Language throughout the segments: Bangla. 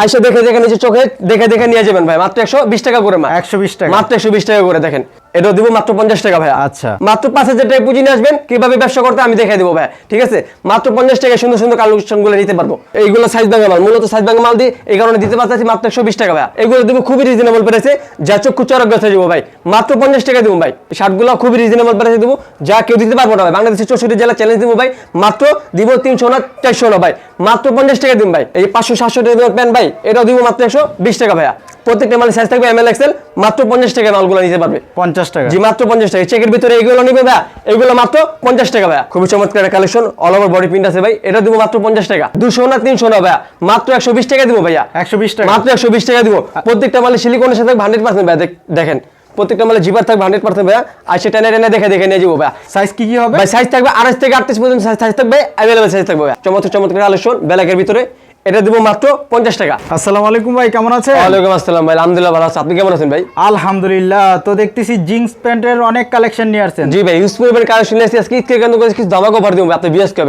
আইসা দেখে দেখে নিজে চোখে দেখে দেখে নিয়ে যাবেন ভাই। মাত্র একশো বিশ টাকা করে মা একশো বিশ টাকা। মাত্র একশো বিশ টাকা করে দেখেন। এটা দিব মাত্র পঞ্চাশ টাকা ভাই আচ্ছা। মাত্র পাঁচ হাজার টাকা পুঁজি নিয়ে আসবেন কীভাবে ব্যবসা করতে আমি দেখে দেবো ভাই ঠিক আছে? মাত্র পঞ্চাশ টাকা সুন্দর সুন্দর কালেকশনগুলো নিতে পারব। এইগুলো সাইজ ব্যাঙ্গা মাল মূলত সাইজ ব্যাঙ্গা মাল দিয়ে এই কারণে দিতে পারতেছি মাত্র একশো বিশ টাকা ভাই এগুলো দিব খুবই রিজনেবল প্রাইসে যা চক্ষু চরক গেছে দেবো ভাই। মাত্র পঞ্চাশ টাকা দেবো ভাই। শার্টগুলো খুবই রিজনেবল প্রাইসে দেবো যা কেউ দিতে পারব না ভাই। বাংলাদেশের চৌষট্টি জেলা চ্যালেঞ্জ দিব ভাই। মাত্র দিব তিনশো না চারশো না ভাই। মাত্র পঞ্চাশ টাকা দিন ভাই। এই পাঁচশো সাতশো টাকা প্যান ভাই এটাও দিব মাত্র একশো বিশ টাকা ভাইয়া। প্রত্যেকটা মালের সাইজ থাকবে এম এল এক্সেল মাত্র পঞ্চাশ টাকা মালগুলো নিতে পারবে। পঞ্চাশ টাকা। জি মাত্র পঞ্চাশ টাকা। চেকের ভিতরে এইগুলো নিবে ভাই এগুলো মাত্র পঞ্চাশ টাকা ভাই খুবই চমৎকার collection all over body print আছে ভাই। এটা দিব মাত্র পঞ্চাশ টাকা। দুশো না তিনশো না ভাইয়া? মাত্র একশো বিশ টাকা দিব ভাইয়া। একশো বিশ টাকা। মাত্র একশো বিশ টাকা দিব। প্রত্যেকটা মালে সিলিকনের সাথে হান্ড্রেড পার্সেন্ট ভাই দেখেন প্রত্যেকটা মালে জিপার থাকবে হান্ড্রেড পার্সেন্ট ভাইয়া। আর সেটা টেনে টেনে দেখে দেখে নিয়ে যাব ভাইয়া। সাইজ কি কি হবে? ভাই সাইজ থাকবে আড়াইশ থেকে আটত্রিশ পর্যন্ত সাইজ থাকবে অ্যাভেলেবেল সাইজ থাকবে। চমৎকার চমৎকার কালেকশন ব্ল্যাকের ভিতরে। এটা দিব মাত্র পঞ্চাশ টাকা। আসসালাম আলাইকুম ভাই কেমন আছে ওয়ালাইকুম আসসালাম ভাই আলহামদুলিল্লাহ ভালো আছে। আপনি কেমন আছেন ভাই? আলহামদুলিল্লাহ তো দেখতেছি জিন্স প্যান্টের অনেক কালেকশন নিয়ে আসছেন। জি ভাই ইউজ এর কালেকশন নিয়ে আসছি। আজকে ঈদকে কেন্দ্র করে কিছু দামা কভার দিব আপনি বিএস কে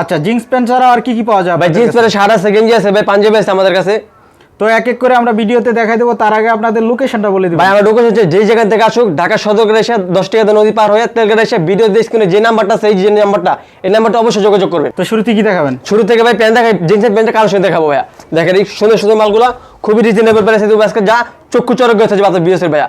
আচ্ছা জিন্স প্যান্ট ছাড়া আর কি কি পাওয়া যায় ভাই জিন্স? প্যান্টের সেকেন্ড আছে আছে ভাই পাঞ্জাবি আছে আমাদের কাছে। তো এক এক করে আমরা ভিডিওতে দেখাই দেবো তার আগে আপনাদের লোকেশনটা বলে দিব। ভাই আমরা ঢুকে হচ্ছে যেই জায়গা থেকে আসুক ঢাকা সদর এসে দশ টাকা নদী পার হয়ে তেলগাড়ি এসে ভিডিও স্ক্রিনে যে নাম্বারটা সেই যে নাম্বারটা এই নাম্বারটা অবশ্যই যোগাযোগ করবে। তো শুরুতে কি দেখাবেন? শুরু থেকে ভাই প্যান্ট দেখাই জিন্সের প্যান্টের কালেকশন দেখাবো ভাইয়া? দেখেন এই সুন্দর সুন্দর মালগুলো খুবই রিজনেবল প্রাইসে দেবো আজকে যা চক্ষু চরক গেছে যে বাজার বিএসের ভাইয়া।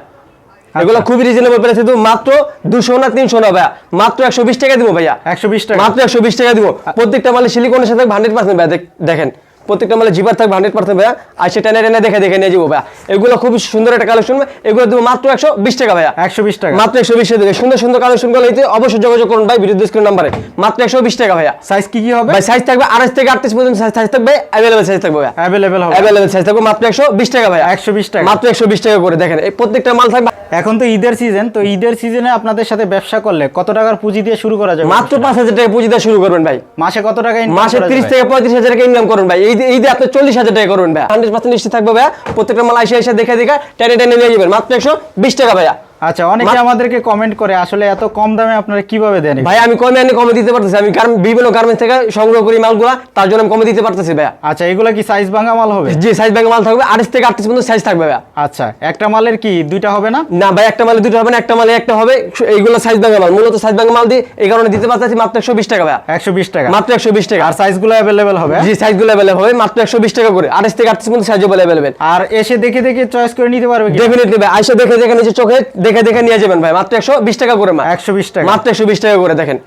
এগুলো খুবই রিজনেবল প্রাইসে দেবো মাত্র দুশো না তিনশো না ভাইয়া মাত্র একশো বিশ টাকা দিব ভাইয়া। একশো বিশ টাকা। মাত্র একশো বিশ টাকা দিব। প্রত্যেকটা মালে সিলিকনের সাথে হান্ড্রেড পার্সেন্ট ভাই দেখ- দেখেন। প্রত্যেকটা মালে জিপার থাকবে হান্ড্রেড পার্সেন্ট ভাইয়া। আর সেটা টেনে টেনে দেখে দেখে নিয়ে যাব ভাইয়া। এগুলো খুবই সুন্দর একটা কালেকশন এগুলো দেবো মাত্র একশো বিশ টাকা ভাইয়া। একশো বিশ টাকা। মাত্র একশো বিশ টাকা সুন্দর সুন্দর কালেকশনগুলো নিতে অবশ্যই যোগাযোগ করুন ভাই ভিডিও স্ক্রিন নাম্বারে মাত্র একশো বিশ টাকা ভাইয়া। সাইজ কি কি হবে? ভাই সাইজ থাকবে আড়াইশ থেকে আটত্রিশ পর্যন্ত সাইজ সাইজ থাকবে অ্যাভেলেবেল সাইজ থাকবে ভাইয়া। অ্যাভেলেবেল হবে। অ্যাভেলেবেল সাইজ থাকবে মাত্র একশো বিশ টাকা ভাইয়া। একশো বিশ টাকা। মাত্র একশো বিশ টাকা করে দেখেন। এই প্রত্যেকটা মাল থাকবে। এখন তো ঈদের সিজন তো ঈদের সিজনে আপনাদের সাথে ব্যবসা করলে কত টাকার পুঁজি দিয়ে শুরু করা যাবে? মাত্র পাঁচ হাজার টাকা পুঁজি দিয়ে শুরু করবেন ভাই। মাসে কত টাকা মাসে ত্রিশ থেকে পঁয়ত্রিশ হাজার টাকা ইনকাম করুন ভাই। এই চল্লিশ হাজার টাকা ভাই পার্সেন্ট থাকবে প্রত্যেকটা মাল এসে দেখে দেখে টেনে টেনে নিয়ে যাবেন। মাত্র একশো বিশ টাকা ভাইয়া। আচ্ছা অনেকে আমাদেরকে কমেন্ট করে আসলে এত কম দামে আপনারা কীভাবে দেন ভাই আমি কমে আনি কমে দিতে পারতেছি। আমি গার্ম- বিভিন্ন গার্মেন্টস থেকে সংগ্রহ করি মালগুলা তার জন্য আমি কমে দিতে পারতেছি ভাইয়া। আচ্ছা এগুলা কি সাইজ ভাঙা মাল হবে? যে সাইজ ব্যাগ মাল থাকবে। আড়াইশ থেকে আটত্রিশ পর্যন্ত সাইজ থাকবে ভাইয়া। আচ্ছা একটা মালের কি দুইটা হবে না? না ভাই একটা মালে দুটো হবে না একটা মালে একটা হবে। এইগুলো সাইজ ব্যাগ মাল। মূলত সাইজ ব্যাগ মাল দিয়ে এই কারণে দিতে পারতেছি মাত্র একশো বিশ টাকা ভাইয়া। একশো বিশ টাকা। মাত্র একশো বিশ টাকা। আর সাইজগুলো অ্যাভেলেবেল হবে জি সাইজগুলো অ্যাভেলেবল হবে মাত্র একশো বিশ টাকা করে। আড়াইশ থেকে আটত্রিশ পর্যন্ত সাইজ অ্যাভেলেবেল আর এসে দেখে দেখে চয়েস করে নিতে পারবে ডেফিনেটলি ভাই আইসা দেখে দেখে নিজে চোখে দেখে দেখে নিয়ে যাবেন ভাই মাত্র একশো বিশ টাকা করে মা একশো বিশ টাকা মাত্র একশো বিশ টাকা করে দেখেন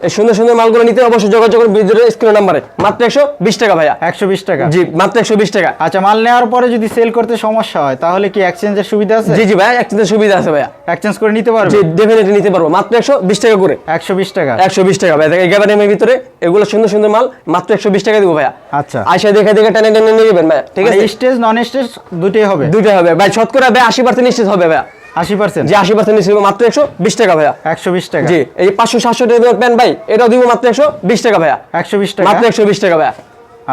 এই সুন্দর সুন্দর মালগুলো নিতে অবশ্যই যোগাযোগ করুন বিদ্যুতের স্ক্রিন নাম্বারে মাত্র একশো বিশ টাকা ভাইয়া একশো বিশ টাকা জি মাত্র একশো বিশ টাকা আচ্ছা মাল নেওয়ার পরে যদি সেল করতে সমস্যা হয় তাহলে কি এক্সচেঞ্জের সুবিধা আছে জি জি ভাই একচেঞ্জের সুবিধা আছে ভাইয়া এক্সচেঞ্জ করে নিতে পারবে জি ডেফিনেটলি নিতে পারব মাত্র একশো বিশ টাকা করে একশো বিশ টাকা একশো বিশ টাকা ভাই এই গ্যাবারিমের ভিতরে এগুলো সুন্দর সুন্দর মাল মাত্র একশো বিশ টাকা দিব ভাইয়া আচ্ছা আইসা দেখে দেখে টেনে টেনে নিয়ে যাবেন ভাই ঠিক আছে স্টেজ নন স্টেজ দুটোই হবে দুইটা হবে ভাই শতকরা ভাই আশি পার্সেন্ট নিশ্চিত হবে ভাইয়া আশি পার্সেন্ট যে আশি পার্সেন্ট নিশ্চিত মাত্র একশো বিশ টাকা ভাইয়া। একশো বিশ টাকা। জি এই পাঁচশো সাতশো টাকা প্যান ভাই এটাও দিব মাত্র একশো বিশ টাকা ভাইয়া। একশো বিশ টাকা। মাত্র একশো বিশ টাকা ভাইয়া।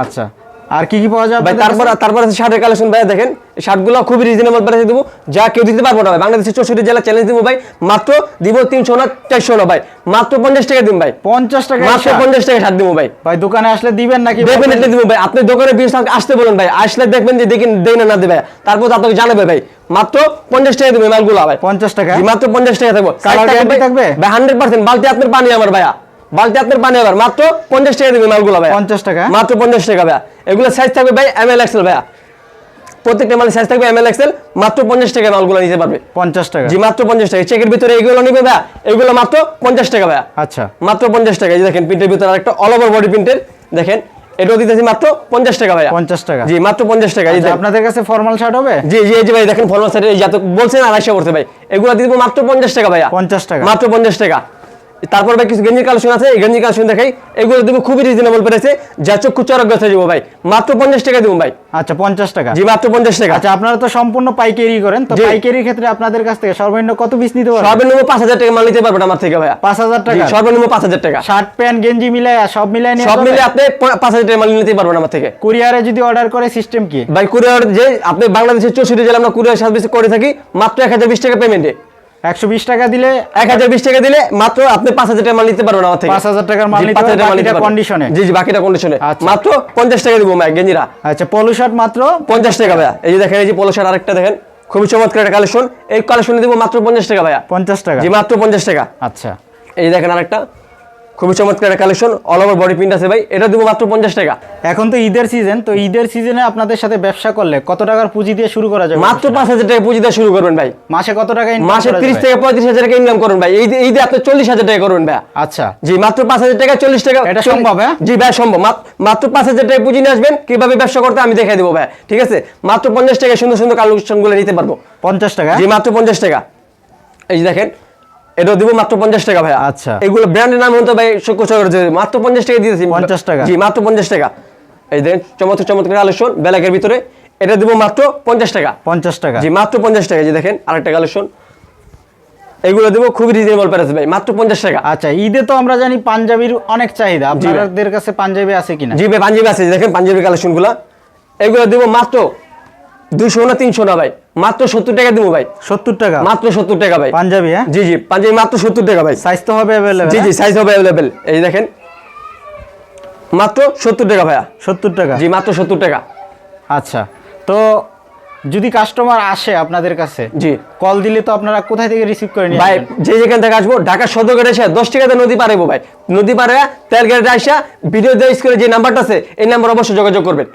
আচ্ছা। আর কি কি পাওয়া যাবে ভাই তারপর তারপর আছে শার্টের কালেকশন ভাই দেখেন এই শার্টগুলো খুবই রিজনেবল প্রাইসে দেবো। যা কেউ দিতে পারব না ভাই বাংলাদেশের চৌষট্টি জেলা চ্যালেঞ্জ দিব ভাই মাত্র দিব তিনশো না চারশো না ভাই মাত্র পঞ্চাশ টাকা দিন ভাই। পঞ্চাশ টাকা মাত্র। পঞ্চাশ টাকা শার্ট দিব ভাই। ভাই দোকানে আসলে দিবেন নাকি ডেফিনেটলি দিব ভাই আপনি দোকানে বিশ আসতে বলুন ভাই আসলে দেখবেন যে দেখেন দেই না না দেবে তারপর তো আপনাকে জানাবে ভাই মাত্র পঞ্চাশ টাকা দিবে মালগুলো ভাই। পঞ্চাশ টাকা? মাত্র পঞ্চাশ টাকা থাকব। থাকবে? ভাই হান্ড্রেড পার্সেন্ট বালতি আপনার পানি আমার ভাইয়া। বালতি আপনার পানি আবার মাত্র পঞ্চাশ টাকা দিবে মালগুলো ভাই 50 টাকা? মাত্র পঞ্চাশ টাকা ভাইয়া এগুলো সাইজ থাকবে ভাই এম এল এক্সেল ভাইয়া প্রত্যেকটা মালের সাইজ থাকবে এম এল এক্সেল মাত্র পঞ্চাশ টাকা মালগুলো নিতে পারবে পঞ্চাশ টাকা জি মাত্র পঞ্চাশ টাকা চেকের ভিতরে এগুলো নিবে ভাইয়া এগুলো মাত্র পঞ্চাশ টাকা ভাইয়া আচ্ছা মাত্র পঞ্চাশ টাকা এই দেখেন প্রিন্টের ভিতরে আরেকটা অল ওভার বডি প্রিন্টের দেখেন এটাও দিতেছি মাত্র পঞ্চাশ টাকা ভাইয়া পঞ্চাশ টাকা জি মাত্র পঞ্চাশ টাকা এই আচ্ছা, আপনাদের কাছে ফর্মাল শার্ট হবে জি জি এই যে ভাই দেখেন ফর্মাল সাইডে যত বলছেন আড়াইশো করতে ভাই এগুলো দিব মাত্র পঞ্চাশ টাকা ভাইয়া পঞ্চাশ টাকা মাত্র পঞ্চাশ টাকা তারপর ভাই কিছু গেঞ্জি কালেকশন আছে এই গেঞ্জি কালেকশন দেখাই। এগুলো দিব খুবই রিজনেবল প্রাইসে যা চক্ষু চরক গেছে দিব ভাই। মাত্র পঞ্চাশ টাকা দিব ভাই। আচ্ছা পঞ্চাশ টাকা। জি মাত্র পঞ্চাশ টাকা। আচ্ছা আপনারা তো সম্পূর্ণ পাইকারি করেন। তো পাইকারির ক্ষেত্রে আপনাদের কাছ থেকে সর্বনিম্ন কত পিস নিতে পারবেন? সর্বনিম্ন পাঁচ হাজার টাকা মাল নিতে পারবেন আমার থেকে ভাই পাঁচ হাজার টাকা? সর্বনিম্ন পাঁচ হাজার টাকা। শার্ট প্যান্ট গেঞ্জি মিলাই সব মিলাই নিয়ে সব মিলে আপনি পাঁচ হাজার টাকা মাল নিতে পারবেন আমার থেকে। কুরিয়ারে যদি অর্ডার করে সিস্টেম কি? ভাই কুরিয়ার যে আপনি বাংলাদেশের চৌষট্টি জেলা আমরা কুরিয়ার সার্ভিস করে থাকি মাত্র এক হাজার বিশ টাকা পেমেন্টে একশো বিশ টাকা দিলে এক হাজার বিশ টাকা দিলে মাত্র আপনি পাঁচ হাজার টাকা মাল নিতে পারবেন আমার থেকে। 5,000 টাকার মাল নিতে পারবেন, টাকা পারবেন। জি জি বাকিটা কন্ডিশনে আচ্ছা। মাত্র পঞ্চাশ টাকা দিব ভাই গেঞ্জিরা। আচ্ছা পলো শার্ট মাত্র? পঞ্চাশ টাকা ভাই এই যে দেখেন এই যে পলো শার্ট আরেকটা দেখেন খুবই চমৎকার একটা কালেকশন এই কালেকশনে দিব মাত্র পঞ্চাশ টাকা ভাইয়া। পঞ্চাশ টাকা। জি মাত্র পঞ্চাশ টাকা। আচ্ছা। এই দেখেন আরেকটা। খুবই চমৎকার একটা collection all over body print আছে ভাই। এটা দিব মাত্র পঞ্চাশ টাকা। এখন তো ঈদের সিজন তো ঈদের সিজনে আপনাদের সাথে ব্যবসা করলে কত টাকার পুঁজি দিয়ে শুরু করা যাবে? মাত্র পাঁচ হাজার টাকা পুঁজি দেওয়া শুরু করবেন ভাই। মাসে কত টাকা মাসে ত্রিশ থেকে পঁয়ত্রিশ হাজার টাকা ইনকাম করুন ভাই। এই যে- আপনি চল্লিশ হাজার টাকা করবেন ভাই। আচ্ছা। জি মাত্র পাঁচ হাজার টাকা চল্লিশ টাকা। এটা সম্ভব, হ্যাঁ? জি ভাই সম্ভব। মাত্র পাঁচ হাজার টাকা পুঁজি নিয়ে আসবেন। কীভাবে ব্যবসা করতে আমি দেখাই দেবো ভাই। ঠিক আছে? মাত্র পঞ্চাশ টাকা সুন্দর সুন্দর কালেকশনগুলো নিতে পারব। পঞ্চাশ টাকা? জি মাত্র পঞ্চাশ টাকা। এই যে দেখেন এটাও দিব মাত্র পঞ্চাশ টাকা ভাই আচ্ছা। এগুলো ব্র্যান্ডের নাম হতো ভাই মাত্র পঞ্চাশ টাকা দিয়েছি। 50 টাকা? জি মাত্র পঞ্চাশ টাকা। এই দেখেন চমৎকার চমৎকার কালেকশন ভিতরে। এটা দিব মাত্র পঞ্চাশ টাকা। পঞ্চাশ টাকা। জি মাত্র পঞ্চাশ টাকা। যে দেখেন আরেকটা কালেকশন এগুলো দেবো খুবই রিজনেবল প্রাইস ভাই মাত্র পঞ্চাশ টাকা। আচ্ছা ঈদে তো আমরা জানি পাঞ্জাবির অনেক চাহিদা। আপনাদের কাছে পাঞ্জাবি আছে কিনা? জি ভাই পাঞ্জাবি আছে। দেখেন পাঞ্জাবি কালেকশনগুলা। এগুলো দেবো মাত্র দুশো না তিনশো না ভাই। মাত্র সত্তর টাকা দেবো ভাই। সত্তর টাকা? মাত্র সত্তর টাকা ভাই। পাঞ্জাবি হ্যাঁ? জি জি পাঞ্জাবি মাত্র সত্তর টাকা ভাই। সাইজ তো হবে অ্যাভেলেবেল জি জি সাইজ হবে অ্যাভেলেবেল এই দেখেন। মাত্র সত্তর টাকা ভাইয়া। সত্তর টাকা? জি মাত্র সত্তর টাকা। আচ্ছা তো যদি কাস্টমার আসে আপনাদের কাছে জি। কল দিলে তো আপনারা কোথায় থেকে রিসিভ করে নিয়ে ভাই যে যেখান থেকে আসব ঢাকা সদর গেটে এসে দশ টাকাতে নদী পারেবো ভাই। নদী পারে তেল গেটে আসা ভিডিও দিয়ে করে যে নাম্বারটা আছে এই নাম্বার অবশ্যই যোগাযোগ করবেন।